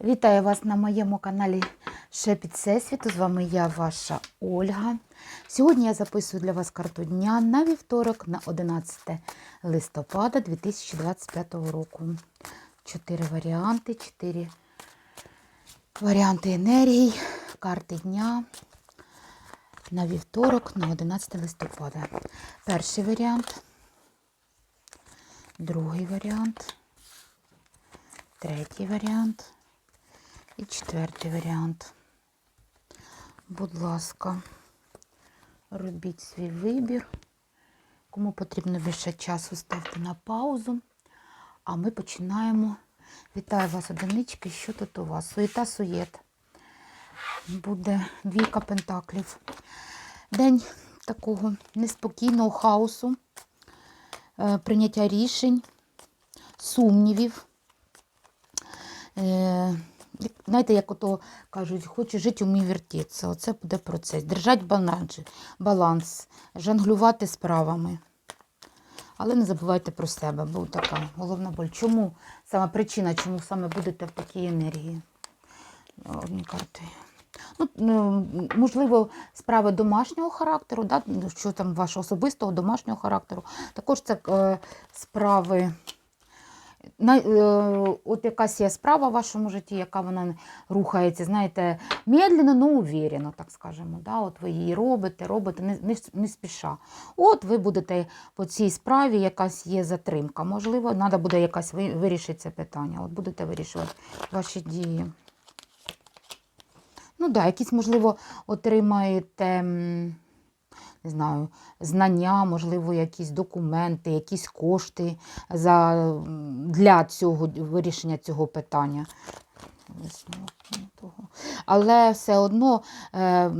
Вітаю вас на моєму каналі Шепіт Всесвіту. З вами я, ваша Ольга. Сьогодні я записую для вас карту дня на вівторок, на 11 листопада 2025 року. Чотири варіанти, чотири варіанти енергій, карти дня на вівторок, на 11 листопада. Перший варіант, другий варіант, третій варіант. І четвертий варіант. Будь ласка, робіть свій вибір. Кому потрібно більше часу, ставте на паузу. А ми починаємо. Вітаю вас, одинички. Що тут у вас? Суєта суєт. Буде двійка пентаклів. День такого неспокійного хаосу, е, прийняття рішень, сумнівів. Знаєте, як ото кажуть, хочу жити, умій вертітися. Оце буде процес. Держать баланс, жонглювати справами. Але не забувайте про себе, бо така головна боль. Чому саме причина, чому саме будете в такій енергії? Одні карти. Ну, ну, можливо, справи домашнього характеру, да? що там вашого особистого домашнього характеру. Також це е, справи. На, е, от якась є справа в вашому житті, яка вона рухається, знаєте, медленно, но уверенно, так скажемо. Да? От ви її робите, робите, не, не, не спіша. От ви будете по цій справі, якась є затримка. Можливо, треба буде якась вирішити це питання. От будете вирішувати ваші дії. Ну так, да, якісь, можливо, отримаєте. Знаю, знання, можливо, якісь документи, якісь кошти за, для цього вирішення цього питання. Але все одно, е,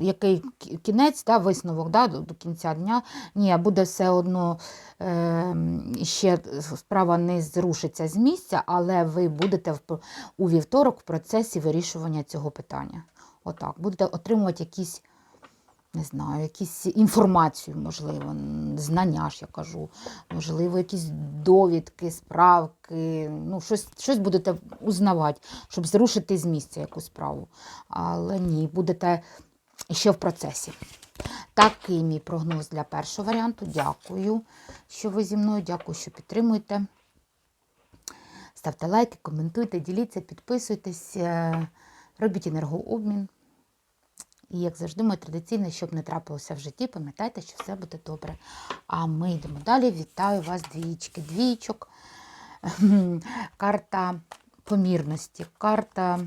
який кінець, да, висновок да, до, до кінця дня, ні, буде все одно е, ще справа не зрушиться з місця, але ви будете в, у вівторок в процесі вирішування цього питання. Отак, будете отримувати якісь не знаю, якісь інформацію, можливо, знання ж я кажу, можливо, якісь довідки, справки, ну, щось, щось будете узнавати, щоб зрушити з місця якусь справу. Але ні, будете ще в процесі. Такий мій прогноз для першого варіанту. Дякую, що ви зі мною, дякую, що підтримуєте. Ставте лайки, коментуйте, діліться, підписуйтесь, е, робіть енергообмін. І, як завжди, ми традиційне, щоб не трапилося в житті, пам'ятайте, що все буде добре. А ми йдемо далі. Вітаю вас, двічки, двічок. Карта помірності, карта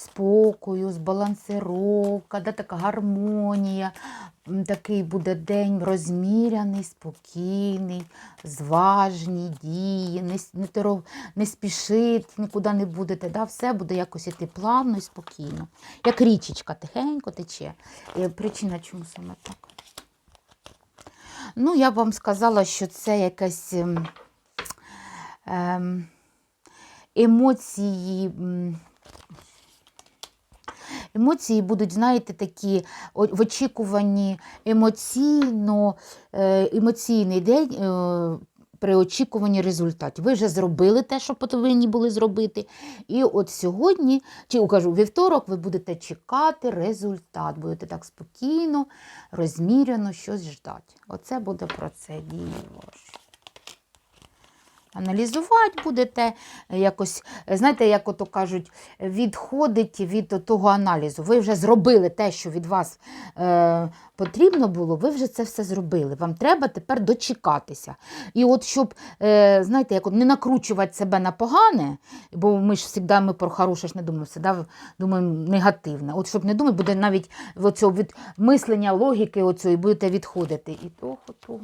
спокою, збалансировка, да, така гармонія. Такий буде день розміряний, спокійний, зважні дії, не, не, торо- не спішить, нікуди не будете. Да? Все буде якось іти плавно і спокійно. Як річечка тихенько тече. Е, Причина чому саме так? Ну, я б вам сказала, що це якась ем, ем, емоції. Емоції будуть, знаєте, такі в очікуванні емоційно, е, емоційний день е, при очікуванні результатів. Ви вже зробили те, що повинні були зробити. І от сьогодні, чи кажу, вівторок, ви будете чекати результат. Будете так спокійно, розміряно щось ждати. Оце буде про це дії. Аналізувати будете якось, знаєте, як ото кажуть, відходить від того аналізу. Ви вже зробили те, що від вас е, потрібно було, ви вже це все зробили. Вам треба тепер дочекатися. І от щоб, е, знаєте, як от не накручувати себе на погане, бо ми ж завжди ми про хороше ж не думаємо, завжди думаємо негативне. От щоб не думати, буде навіть від мислення, логіки оцього, і будете відходити. І того, того.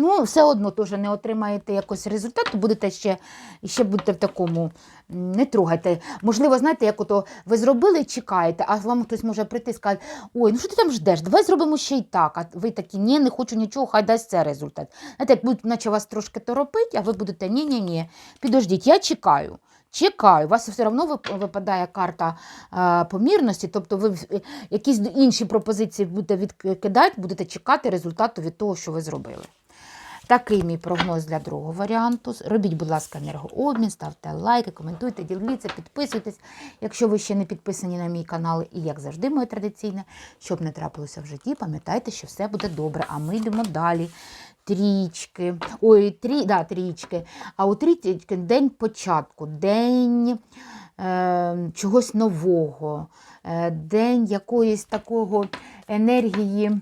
Ну, все одно теж не отримаєте якось результату, будете ще, ще будете в такому, не трогайте. Можливо, знаєте, як ото ви зробили чекаєте, а вам хтось може прийти і сказати, ой, ну що ти там ждеш, давай зробимо ще й так. А ви такі, ні, не хочу нічого, хай дасть це результат. Знаєте, як будуть, наче вас трошки торопить, а ви будете ні-ні-ні, підождіть, я чекаю. Чекаю, у вас все одно випадає карта е, помірності, тобто ви якісь інші пропозиції будете відкидати, будете чекати результату від того, що ви зробили. Такий мій прогноз для другого варіанту. Робіть, будь ласка, енергообмін, ставте лайки, коментуйте, діліться, підписуйтесь, якщо ви ще не підписані на мій канал. І як завжди, моє традиційне, щоб не трапилося в житті, пам'ятайте, що все буде добре. А ми йдемо далі. Трічки, ой, трі, да, трічки. А у трічки день початку, день е, чогось нового, е, день якоїсь такого енергії.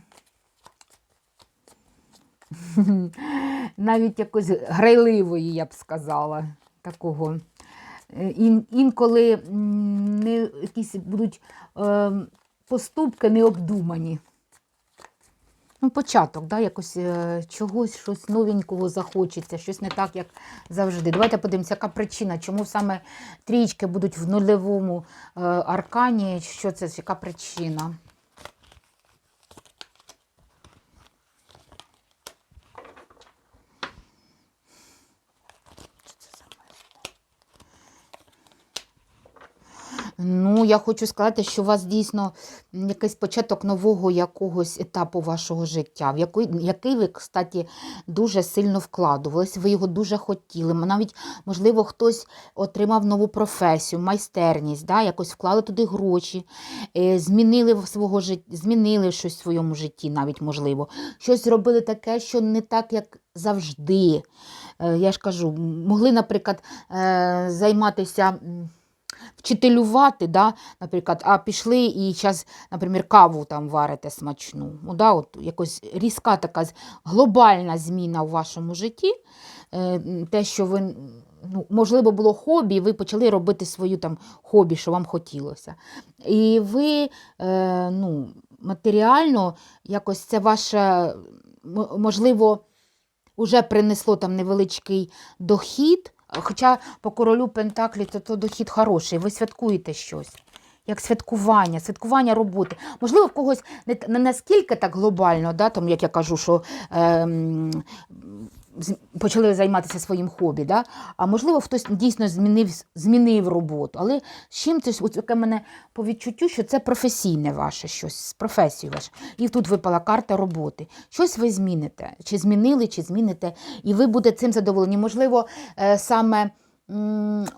навіть якось грайливої, я б сказала, такого. Е, Ін, інколи не, якісь будуть е, поступки необдумані. Ну, початок, да, якось е, чогось, щось новенького захочеться, щось не так, як завжди. Давайте подивимося, яка причина, чому саме трічки будуть в нульовому е, аркані, що це, яка причина? Ну, я хочу сказати, що у вас дійсно якийсь початок нового якогось етапу вашого життя, в який, який ви, кстати, дуже сильно вкладувались, ви його дуже хотіли. Навіть, можливо, хтось отримав нову професію, майстерність, да, якось вклали туди гроші, е, змінили свого жит... змінили щось в своєму житті, навіть можливо. Щось зробили таке, що не так, як завжди. Е, Я ж кажу, могли, наприклад, е, займатися. Вчителювати, да, наприклад, а пішли і зараз, наприклад, каву там варите смачну. Ну, да, от якось різка така глобальна зміна в вашому житті. Е, Те, що ви, ну, можливо, було хобі, і ви почали робити свою там хобі, що вам хотілося. І ви е, ну, матеріально якось це ваше, можливо, вже принесло там невеличкий дохід, хоча по королю Пентаклі то, то дохід хороший, ви святкуєте щось. Як святкування, святкування роботи. Можливо, в когось не, не наскільки так глобально, да, там, як я кажу, що з- почали займатися своїм хобі, да? а можливо, хтось дійсно змінив, змінив роботу. Але з чим це ж таке мене по відчуттю, що це професійне ваше щось, професію ваше. І тут випала карта роботи. Щось ви зміните, чи змінили, чи зміните, і ви будете цим задоволені. Можливо, е, саме.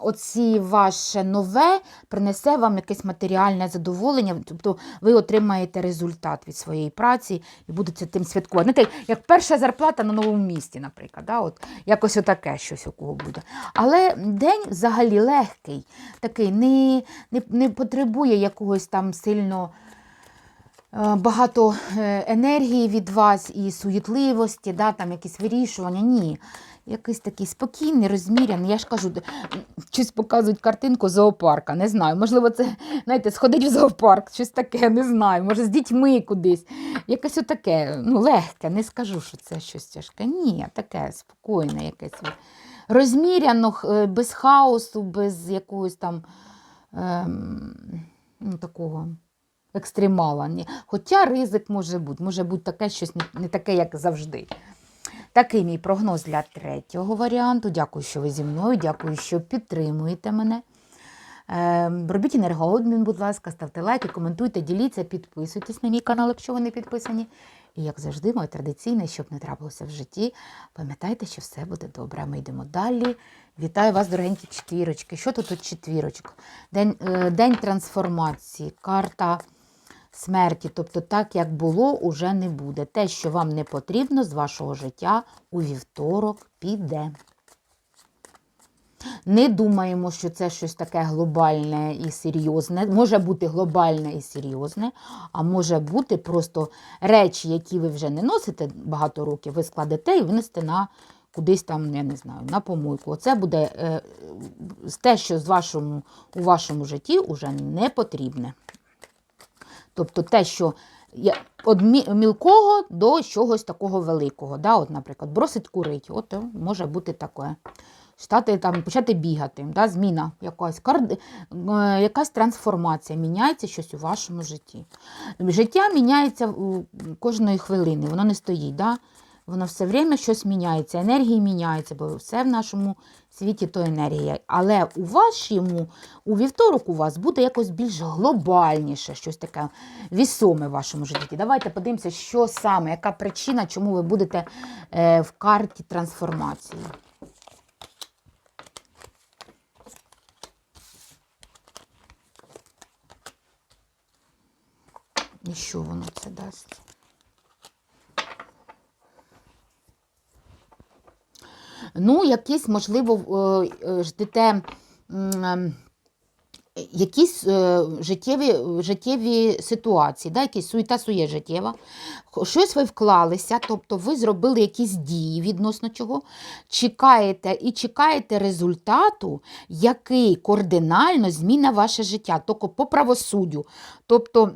Оці ваше нове принесе вам якесь матеріальне задоволення, тобто ви отримаєте результат від своєї праці і будете тим святкувати. Знаєте, як перша зарплата на новому місці, наприклад. Да? От, якось отаке щось у кого буде. Але день взагалі легкий, такий, не, не, не потребує якогось там сильно. Е, Багато е, енергії від вас і суєтливості, да, там якісь вирішування. Ні. Якийсь такий спокійний, розміряний. Я ж кажу, щось показують картинку зоопарка, не знаю. Можливо, це, знаєте, сходить в зоопарк, щось таке, не знаю. Може, з дітьми кудись. Якесь отаке, ну, легке, не скажу, що це щось тяжке. Ні, таке спокійне якесь. Розміряно, е, без хаосу, без якогось там ем, ну, такого екстремала. Хоча ризик може бути, може бути таке щось не, таке, як завжди. Такий мій прогноз для третього варіанту. Дякую, що ви зі мною. Дякую, що підтримуєте мене. Е, робіть енергообмін, будь ласка, ставте лайки, коментуйте, діліться, підписуйтесь на мій канал, якщо ви не підписані. І як завжди, моє традиційне, щоб не трапилося в житті. Пам'ятайте, що все буде добре. Ми йдемо далі. Вітаю вас, дорогенькі четвірочки. Що тут тут четвірочок? День, е, день трансформації, карта смерті. Тобто, так як було, уже не буде. Те, що вам не потрібно з вашого життя у вівторок піде. Не думаємо, що це щось таке глобальне і серйозне. Може бути глобальне і серйозне, а може бути просто речі, які ви вже не носите багато років, ви складете і винесете на кудись там, я не знаю, на помойку. Оце буде е, те, що з вашому, у вашому житті вже не потрібне. Тобто те, що від мілкого до чогось такого великого. Да? От, наприклад, бросить курить, от е, може бути таке. Стати, там, почати бігати, да? зміна якась, кард... е, якась трансформація, міняється щось у вашому житті. Життя міняється кожної хвилини, воно не стоїть. Да? Воно все время щось міняється, енергії міняються, бо все в нашому світі то енергія. Але у вашому, у вівторок у вас буде якось більш глобальніше, щось таке вісоме в вашому житті. Давайте подивимося, що саме, яка причина, чому ви будете е, в карті трансформації. І що воно це дасть? Ну, якісь, можливо, е, е, ждете ем, якісь е, життєві, життєві ситуації, да, якісь суєта сує життєва. Щось ви вклалися, тобто ви зробили якісь дії відносно чого, чекаєте і чекаєте результату, який кардинально змінить ваше життя, тільки по правосуддю. Тобто,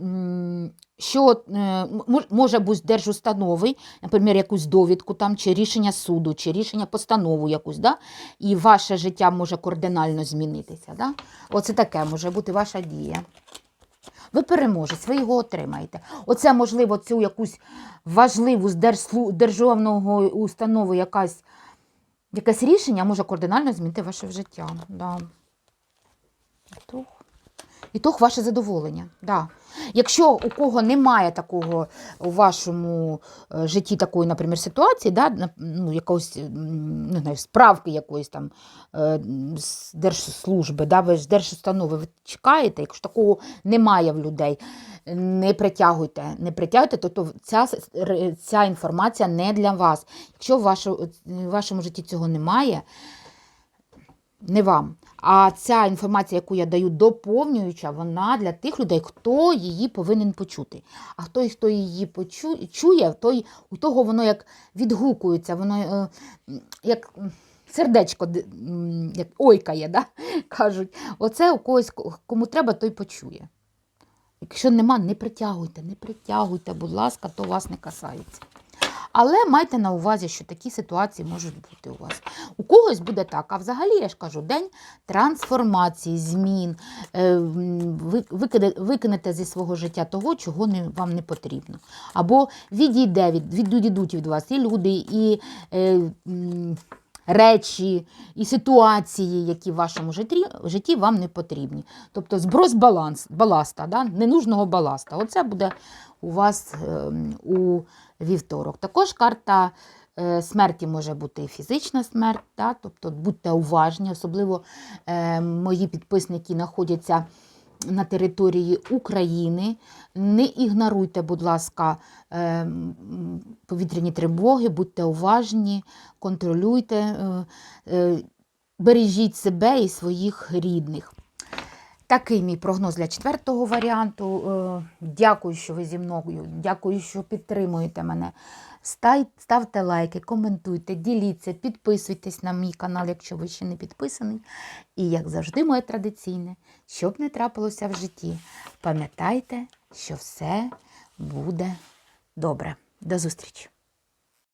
що е, може бути держустанови, наприклад, якусь довідку там, чи рішення суду, чи рішення постанову якусь, да? і ваше життя може кардинально змінитися. Да? Оце таке може бути ваша дія. Ви переможець, ви його отримаєте. Оце, можливо, цю якусь важливу з державного установи якась, якесь рішення може кардинально змінити ваше життя. Да. Ітог. Ітог ваше задоволення. Да. Якщо у кого немає такого у вашому е, житті такої, наприклад, ситуації, да, ну, якогось не знаю, справки якоїсь там е, з держслужби, да, ви ж держустанови ви чекаєте, якщо такого немає в людей, не притягуйте, не притягуйте, то, то ця, ця інформація не для вас. Якщо в вашому житті цього немає, не вам. А ця інформація, яку я даю доповнююча, вона для тих людей, хто її повинен почути. А той, хто її почу, чує, той, у того воно як відгукується, воно е, як сердечко як ойкає, да? кажуть. Оце у когось, кому треба, той почує. Якщо нема, не притягуйте, не притягуйте, будь ласка, то вас не касається. Але майте на увазі, що такі ситуації можуть бути у вас. У когось буде так, а взагалі, я ж кажу, день трансформації, змін, е, ви- викинете зі свого життя того, чого вам не потрібно. Або відійде, від, відійдуть від вас і люди, і е, речі, і ситуації, які в вашому житті, житті вам не потрібні. Тобто зброс баланс, баласта, да? ненужного баласта. Оце буде у вас е, у вівторок. Також карта е, смерті може бути і фізична смерть, да? тобто будьте уважні, особливо е, мої підписники знаходяться на території України. Не ігноруйте, будь ласка, е, повітряні тривоги, будьте уважні, контролюйте, е, е, бережіть себе і своїх рідних. Такий мій прогноз для четвертого варіанту. Е, Дякую, що ви зі мною. Дякую, що підтримуєте мене. Ставте лайки, коментуйте, діліться, підписуйтесь на мій канал, якщо ви ще не підписаний. І, як завжди, моє традиційне, щоб не трапилося в житті, пам'ятайте, що все буде добре. До зустрічі!